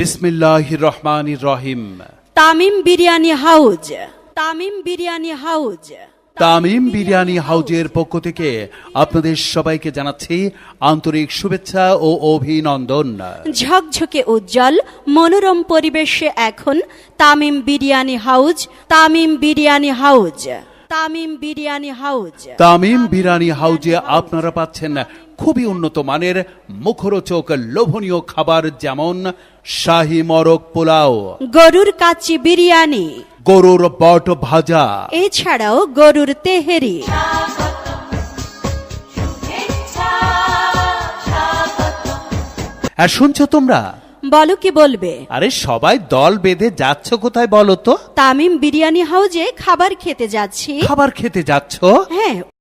বিসমিল্লাহ রহমান রহিম। তামিম বিরিয়ানি হাউজ। তামিম বিরিয়ানি হাউজ। তামিম বিরিয়ানি হাউজের পক্ষ থেকে আপনাদের সবাইকে জানাচ্ছি আন্তরিক শুভেচ্ছা ও অভিনন্দন। ঝকঝকে উজ্জ্বল মনোরম পরিবেশে এখন Tamim biryani house Tamim biryani house. Tamim biryani house. Tamim biryani হাউজে আপনারা পাচ্ছেন খুবই উন্নত মানের মুখরোচক লোভনীয় খাবার যেমন শাহি মরক পোলাও। গরুর কাচ্চি বিরিয়ানি। গরুর বট ভাজা। এছাড়াও গরুর তেহেরি। আর শুনছো তোমরা? বলো কি বলবে? আরে সবাই দল বেঁধে যাচ্ছ কোথায় বলো তো? তামিম বিরিয়ানি হাউজে খাবার খেতে যাচ্ছি। খাবার খেতে যাচ্ছ? হ্যাঁ।